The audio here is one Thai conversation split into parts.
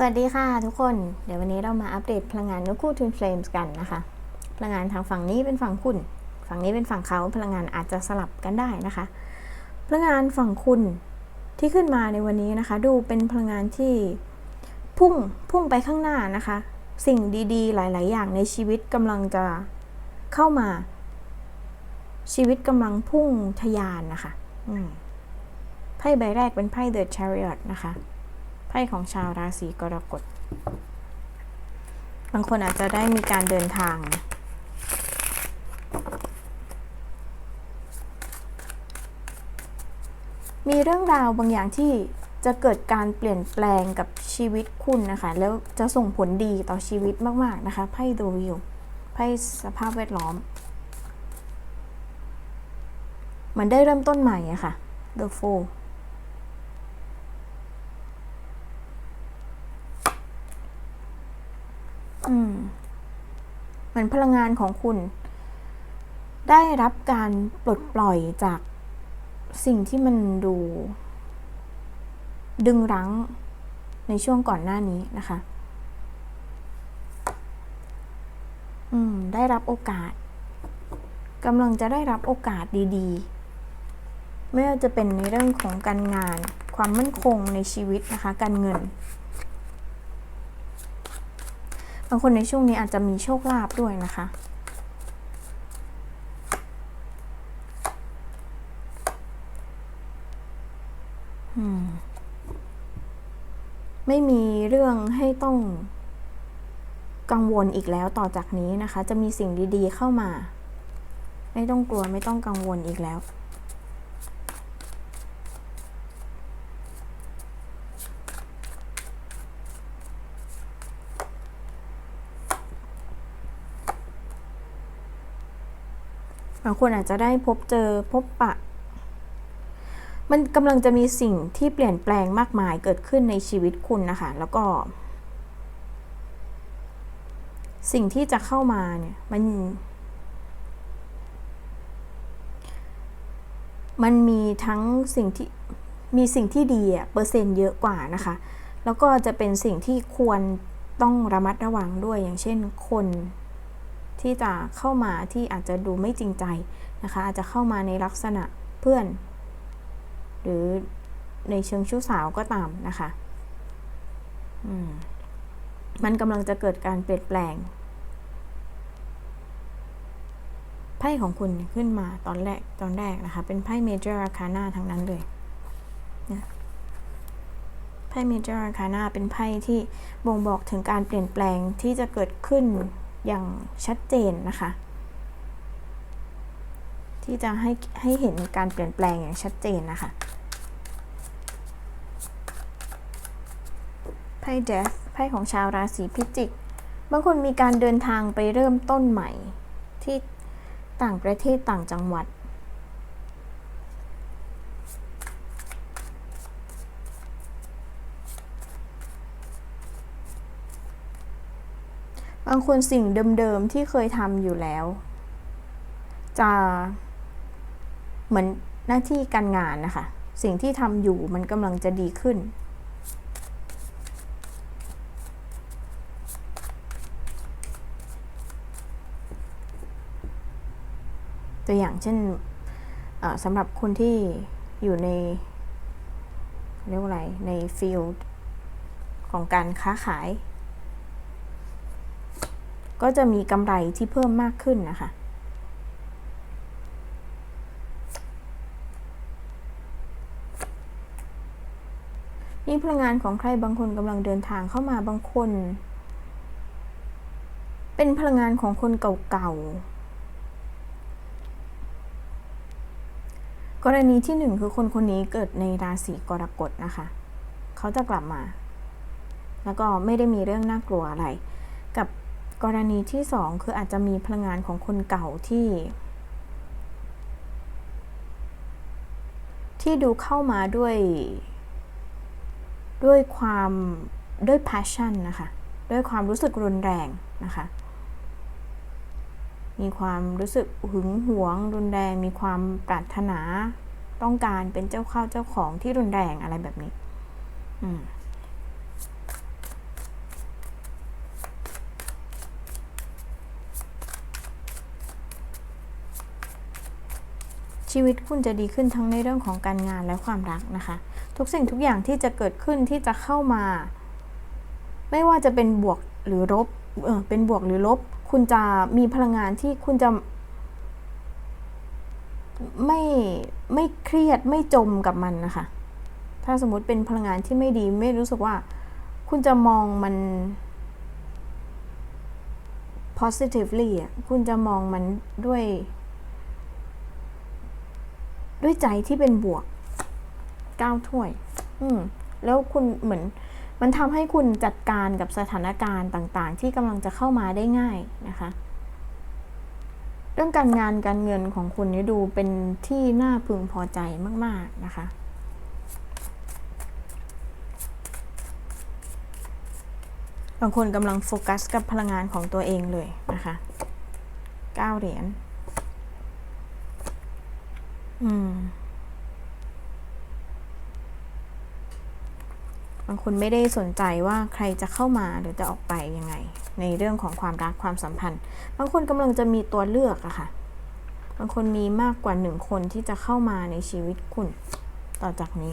สวัสดีค่ะทุกคน เดี๋ยววันนี้เรามาอัปเดตพลังงานนกคู่ทูนเฟลมส์กันนะคะ พลังงานทางฝั่งนี้เป็นฝั่งคุณ ฝั่งนี้เป็นฝั่งเขาพลังงานอาจจะสลับกันได้นะคะ พลังงานฝั่งคุณที่ขึ้นมาในวันนี้นะคะ ดูเป็นพลังงานที่พุ่งพุ่งไปข้างหน้านะคะ สิ่งดีๆ หลาย ๆ อย่างในชีวิตกำลังจะเข้ามา ชีวิตกำลังพุ่งทะยานนะคะไพ่ใบแรกเป็นไพ่ The Chariot นะคะ ไพ่ของชาวราศีกรกฎ บางคนอาจจะได้มีการเดินทาง มีเรื่องราวบางอย่างที่จะเกิดการเปลี่ยนแปลงกับชีวิตคุณนะคะ แล้วจะส่งผลดีต่อชีวิตมาก ๆ นะคะ ไพ่ดูวิว ไพ่สภาพแวดล้อมมือนได้เริ่มต้นใหม่อะค่ะ The Fool อืม เหมือนพลังงานของคุณ ได้รับการปลดปล่อยจากสิ่งที่มันดู ดึงรั้งในช่วงก่อนหน้านี้นะคะ อืม ได้รับโอกาสกำลังจะได้รับโอกาสดีๆ ไม่ว่าจะเป็นในเรื่องของการงาน ความมั่นคงในชีวิตนะคะ การเงิน บางคนในช่วงนี้อาจจะมีโชคลาภด้วยนะคะ ไม่มีเรื่องให้ต้องกังวลอีกแล้วต่อจากนี้นะคะ จะมีสิ่งดีๆเข้ามา ไม่ต้องกลัวไม่ต้องกังวลอีกแล้วางคนอาจจะได้พบเจอพบปะ มันกำลังจะมีสิ่งที่เปลี่ยนแปลงมากมายเกิดขึ้นในชีวิตคุณนะคะ แล้วก็ สิ่งที่จะเข้ามาเนี่ย มัน มันมีทั้งสิ่งที่มีสิ่งที่ดีอะเปอร์เซ็นต์เยอะกว่านะคะ แล้วก็จะเป็นสิ่งที่ควรต้องระมัดระวังด้วยอย่างเช่นคน ที่จะเข้ามาที่อาจจะดูไม่จริงใจนะคะ อาจจะเข้ามาในลักษณะเพื่อน หรือในเชิงชู้สาวก็ตามนะคะมมันกำลังจะเกิดการเปลี่ยนแปลงไพ่ของคุณขึ้นมาตอนแรกตอนแรกนะคะ เป็นไพ่เมเจอร์อาคานาทั้งนั้นเลยนะไพ่เมเจอร์อาคานาเป็นไพ่ที่บ่งบอกถึงการเปลี่ยนแปลงที่จะเกิดขึ้น อย่างชัดเจนนะคะ ที่จะให้ให้เห็นการเปลี่ยนแปลงอย่างชัดเจนนะคะไพ่เดฟไพ่ของชาวราศีพิจิก บางคนมีการเดินทางไปเริ่มต้นใหม่ที่ต่างประเทศต่างจังหวัด บางคนสิ่งเดิมๆที่เคยทำอยู่แล้ว จะเหมือนหน้าที่การงานนะคะ สิ่งที่ทำอยู่มันกำลังจะดีขึ้นตัวอย่างเช่นสำหรับคนที่อยู่ในเรียกว่าอะไรในฟิลด์ของการค้าขาย ก็จะมีกำไรที่เพิ่มมากขึ้นนะคะ นี่พลังงานของใครบางคนกำลังเดินทางเข้ามาบางคน เป็นพลังงานของคนเก่าๆ กรณีที่หนึ่งคือคนคนนี้เกิดในราศีกรกฎนะคะ เขาจะกลับมา แล้วก็ไม่ได้มีเรื่องน่ากลัวอะไร กับ กรณีที่สองคืออาจจะมีพลังงานของคนเก่าที่ ที่ดูเข้ามาด้วย ด้วยความด้วย passion นะคะ ด้วยความรู้สึกรุนแรงนะคะ มีความรู้สึกหึงหวง รุนแรง มีความปรารถนาต้องการเป็นเจ้าข้าวเจ้าของที่รุนแรงอะไรแบบนี้ อืม ชีวิตคุณจะดีขึ้นทั้งในเรื่องของการงานและความรักนะคะ ทุกสิ่งทุกอย่างที่จะเกิดขึ้นที่จะเข้ามา ไม่ว่าจะเป็นบวกหรือลบเออเป็นบวกหรือลบ คุณจะมีพลังงานที่คุณจะไม่ไม่เครียดไม่จมกับมันนะคะ ถ้าสมมติเป็นพลังงานที่ไม่ดีไม่รู้สึกว่า คุณจะมองมัน positively อะคุณจะมองมันด้วย ด้วยใจที่เป็นบวกก้าวถ้วย อืม แล้วคุณเหมือน มันทำให้คุณจัดการกับสถานการณ์ต่างๆ ที่กำลังจะเข้ามาได้ง่ายนะคะ เรื่องการงานการเงินของคุณนี่ดูเป็นที่น่าพึงพอใจมาก ๆนะคะบางคนกำลังโฟกัสกับพลังงานของตัวเองเลยนะคะ 9 เหรียญ อืม บางคนไม่ได้สนใจว่าใครจะเข้ามาหรือจะออกไปยังไง ในเรื่องของความรักความสัมพันธ์ บางคนกำลังจะมีตัวเลือกอะค่ะ บางคนมีมากกว่าหนึ่งคนที่จะเข้ามาในชีวิตคุณ ต่อจากนี้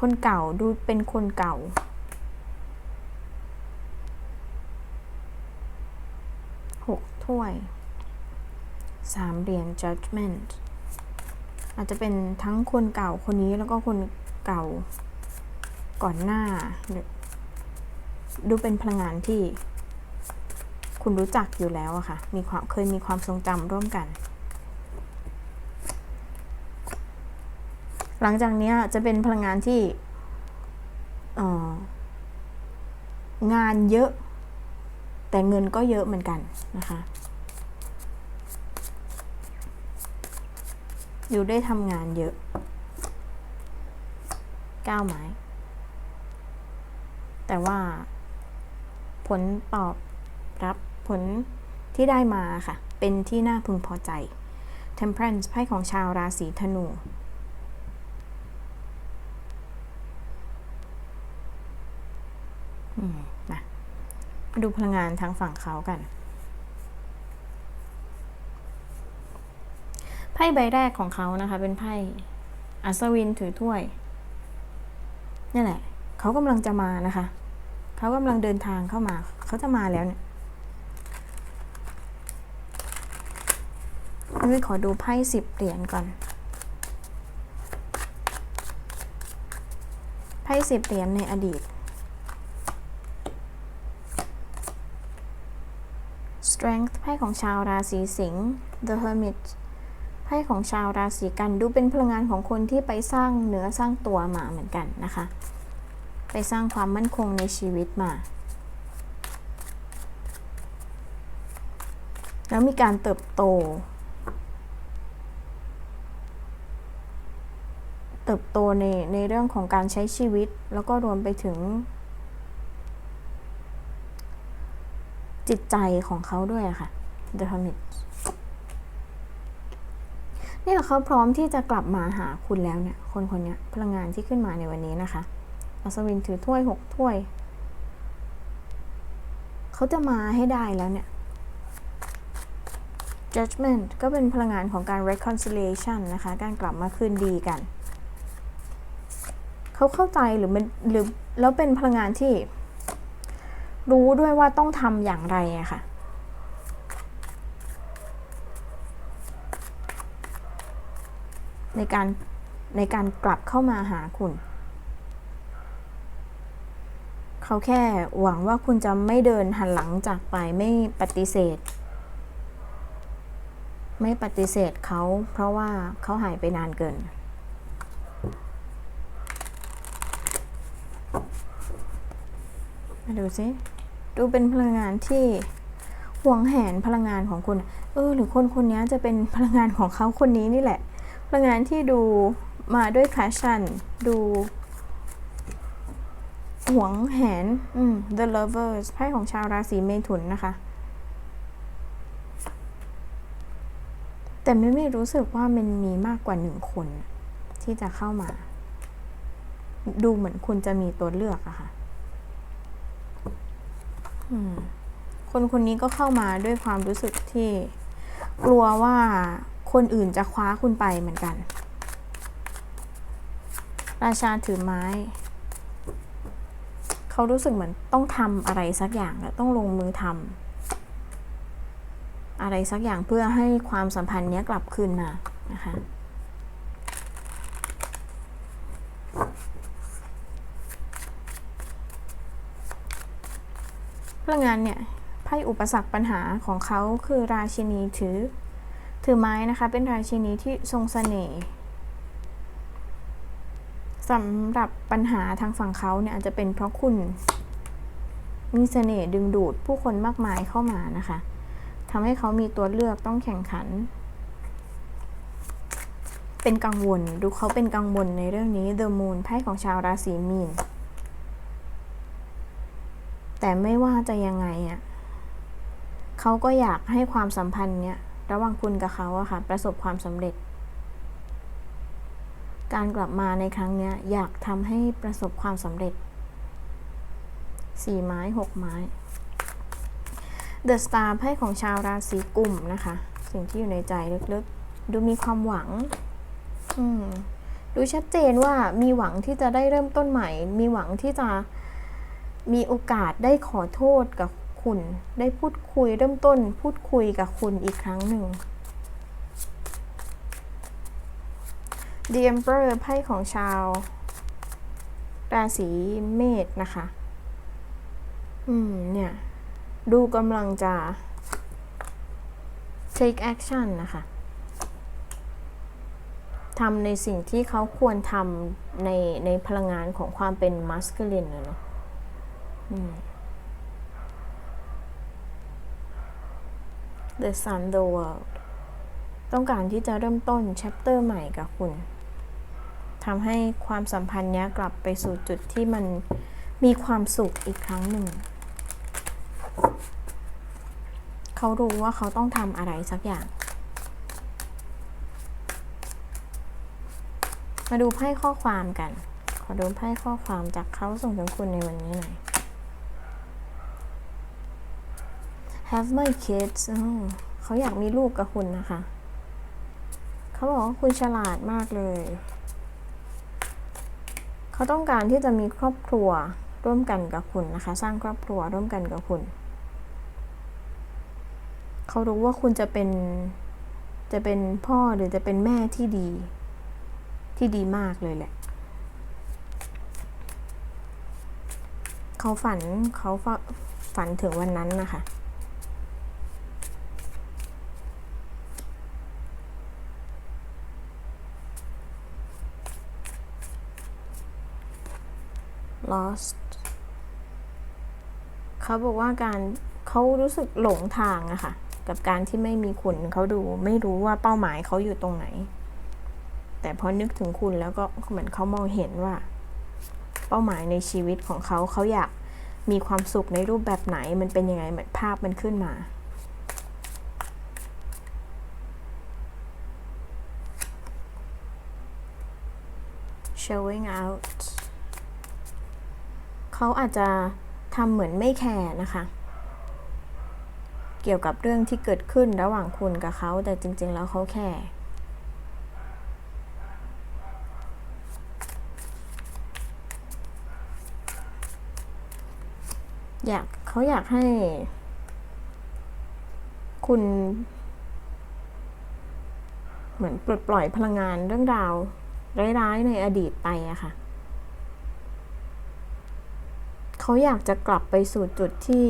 คนเก่าดูเป็นคนเก่าหกถ้วยสามเหรียญ judgment อาจจะเป็นทั้งคนเก่าคนนี้แล้วก็คนเก่าก่อนหน้า ดูเป็นพลังงานที่ คุณรู้จักอยู่แล้วอะค่ะ มีความเคยมีความทรงจำร่วมกัน หลังจากนี้จะเป็นพลังงานที่งานเยอะ แต่เงินก็เยอะเหมือนกันนะคะ ยู่ได้ทำงานเยอะก้าวไม้ แต่ว่า ผลตอบรับผลที่ได้มาค่ะ เป็นที่น่าพึงพอใจ Temperance ไพ่ของชาวราศีธนูมาดูพลังงานทางฝั่งเขากัน พ่ใบแรกของเขานะคะ เป็นไพ่อัศวินถือถ้วยนี่แหละ เขากำลังจะมานะคะ เขากำลังเดินทางเข้ามา เขาจะมาแล้วเนี่ยนุ้ยขอดูไพ่สิบเหรียญก่อน ไพ่สิบเหรียญในอดีต Strength ไพ่ของชาวราศีสิงห์ The Hermit ไพ่ของชาวราศีกันดูเป็นพลังงานของคนที่ไปสร้างเนื้อสร้างตัวมาเหมือนกันนะคะ ไปสร้างความมั่นคงในชีวิตมา แล้วมีการเติบโต เติบโตในในเรื่องของการใช้ชีวิต แล้วก็รวมไปถึง จิตใจของเขาด้วยะค่ะ The Hermit นี่ยเขาพร้อมที่จะกลับมาหาคุณแล้วเนี่ย คนคนนี้พลังงานที่ขึ้นมาในวันนี้นะคะอัศวินถือถ้วยหกถ้วย เขาจะมาให้ได้แล้วเนี่ย judgment ก็เป็นพลังงานของการ reconciliation นะคะ การกลับมาคืนดีกัน เขาเข้าใจหรือมันหรือแล้วเป็นพลังงานที่ รู้ด้วยว่าต้องทำอย่างไรอะค่ะ ในการในการกลับเข้ามาหาคุณ เขาแค่หวังว่าคุณจะไม่เดินหันหลังจากไปไม่ปฏิเสธ ไม่ปฏิเสธเขาเพราะว่าเขาหายไปนานเกินมาดูสิดูเป็นพลังงานที่หวงแหนพลังงานของคุณ เออ หรือคนคนนี้จะเป็นพลังงานของเขาคนนี้นี่แหละ พลังงานที่ดูมาด้วย passion ดูหวงแหน อืม the lovers ไพ่ของชาวราศีเมถุนนะคะ แต่ไม่ไม่รู้สึกว่ามันมีมากกว่าหนึ่งคน ที่จะเข้ามา ดูเหมือนคุณจะมีตัวเลือกอะค่ะคนคนนี้ก็เข้ามาด้วยความรู้สึกที่กลัวว่า คนอื่นจะคว้าคุณไปเหมือนกัน ราชาถือไม้ เขารู้สึกเหมือนต้องทำอะไรสักอย่างแล้วต้องลงมือทำอะไรสักอย่างเพื่อให้ความสัมพันธ์นี้กลับคืนมานะคะพลังงานเนี่ยไพ่อุปสรรคปัญหาของเขาคือราชินีถือ ถือไม้นะคะ เป็นราชินีที่ทรงเสน่ห์สำหรับปัญหาทางฝั่งเขาเนี่ยอาจจะเป็นเพราะคุณมีเสน่ห์ดึงดูดผู้คนมากมายเข้ามานะคะทำให้เขามีตัวเลือกต้องแข่งขัน เป็นกังวล ดูเขาเป็นกังวลในเรื่องนี้ The Moon ไพ่ของชาวราศีมีน แต่ไม่ว่าจะยังไงอะ่ะเขาก็อยากให้ความสัมพันธ์เนี่ย ระหว่างคุณกับเขาอะค่ะ ประสบความสำเร็จ การกลับมาในครั้งเนี้ยอยากทำให้ประสบความสำเร็จสี่ไม้หกไม้ The Star ไพ่ของชาวราศีกุมนะคะ สิ่งที่อยู่ในใจลึกๆ ดูมีความหวัง อืมดูชัดเจนว่ามีหวังที่จะได้เริ่มต้นใหม่ มีหวังที่จะมีโอกาสได้ขอโทษกับ คุณ ได้พูดคุยเริ่มต้น พูดคุยกับคุณอีกครั้งหนึ่ง The Emperor ไพ่ของชาว ราศีเมษนะคะ อืม เนี่ย ดูกำลังจะ take action นะคะทำในสิ่งที่เขาควรทำในในพลังงานของความเป็น masculine นะเนาะอืม The Sun the World ต้องการที่จะเริ่มต้น chapter ใหม่กับคุณทำให้ความสัมพันธ์นี้กลับไปสู่จุดที่มันมีความสุขอีกครั้งหนึ่ง เขารู้ว่าเขาต้องทำอะไรสักอย่าง มาดูไพ่ข้อความกัน ขอดูไพ่ข้อความจากเขาส่งถึงคุณในวันนี้หน่อย have my kids เขาอยากมีลูกกับคุณนะคะ เขาบอกว่าคุณฉลาดมากเลย เขาต้องการที่จะมีครอบครัวร่วมกันกับคุณนะคะ สร้างครอบครัวร่วมกันกับคุณ เขารู้ว่าคุณจะเป็นจะเป็นพ่อหรือจะเป็นแม่ที่ดี ที่ดีมากเลยแหละ เขาฝันเขาฝันถึงวันนั้นนะคะ lost เขาบอกว่าการเขารู้สึกหลงทางอะค่ะ กับการที่ไม่มีคุณเขาดู ไม่รู้ว่าเป้าหมายเขาอยู่ตรงไหน แต่พอนึกถึงคุณแล้วก็เหมือนเขามองเห็นว่า เป้าหมายในชีวิตของเขาเขาอยากมีความสุขในรูปแบบไหน มันเป็นยังไงเหมือนภาพมันขึ้นมา showing out เขาอาจจะทำเหมือนไม่แคร์นะคะ เกี่ยวกับเรื่องที่เกิดขึ้นระหว่างคุณกับเขา แต่จริง ๆ แล้วเขาแคร์อยากเขาอยากให้ คุณ เหมือนปลดปล่อยพลังงานเรื่องราวร้ายๆในอดีตไปอะค่ะ เขาอยากจะกลับไปสู่จุดที่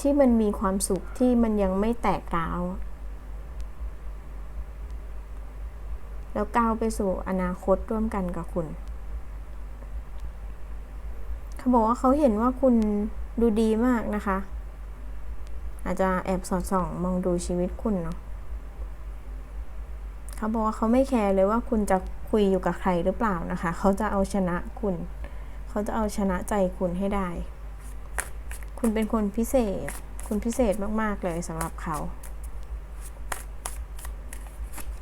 ที่มันมีความสุขที่มันยังไม่แตกร้าว แล้วก้าวไปสู่อนาคตร่วมกันกับคุณ เขาบอกว่าเขาเห็นว่าคุณดูดีมากนะคะ อาจจะแอบสอดส่องมองดูชีวิตคุณเนาะเขาบอกว่าเขาไม่แคร์เลยว่าคุณจะคุยอยู่กับใครหรือเปล่านะคะ เขาจะเอาชนะคุณ เขาจะเอาชนะใจคุณให้ได้ คุณเป็นคนพิเศษ คุณพิเศษมาก ๆ เลยสำหรับเขา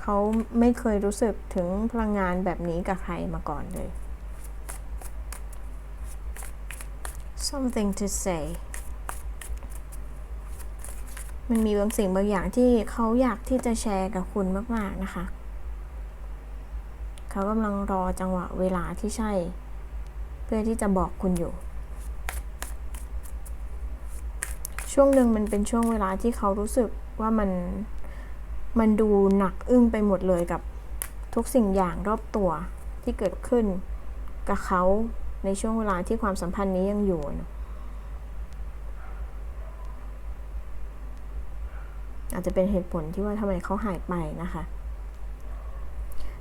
เขาไม่เคยรู้สึกถึงพลังงานแบบนี้กับใครมาก่อนเลย something to say มันมีบางสิ่งบางอย่างที่เขาอยากที่จะแชร์กับคุณมาก ๆ นะคะ เขากำลังรอจังหวะเวลาที่ใช่ เพื่อที่จะบอกคุณอยู่ ช่วงหนึ่งมันเป็นช่วงเวลาที่เขารู้สึกว่ามันมันดูหนักอึ้งไปหมดเลยกับทุกสิ่งอย่างรอบตัวที่เกิดขึ้นกับเขาในช่วงเวลาที่ความสัมพันธ์นี้ยังอยู่นะอาจจะเป็นเหตุผลที่ว่าทำไมเขาหายไปนะคะ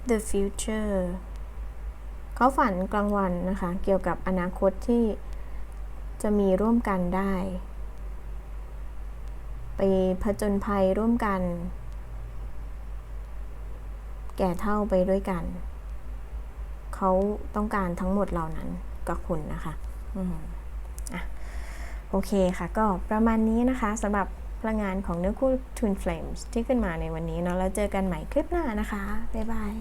the future เขาฝันกลางวันนะคะ เกี่ยวกับอนาคตที่จะมีร่วมกันได้ ไปผจญภัยร่วมกัน แก่เท่าไปด้วยกัน เขาต้องการทั้งหมดเหล่านั้นกับคุณนะคะอืมอะโอเคค่ะ ก็ประมาณนี้นะคะสำหรับพลังงานของเนื้อคู่ Twin Flames ที่ขึ้นมาในวันนี้เนาะแล้วเจอกันใหม่คลิปหน้านะคะ บ๊ายบาย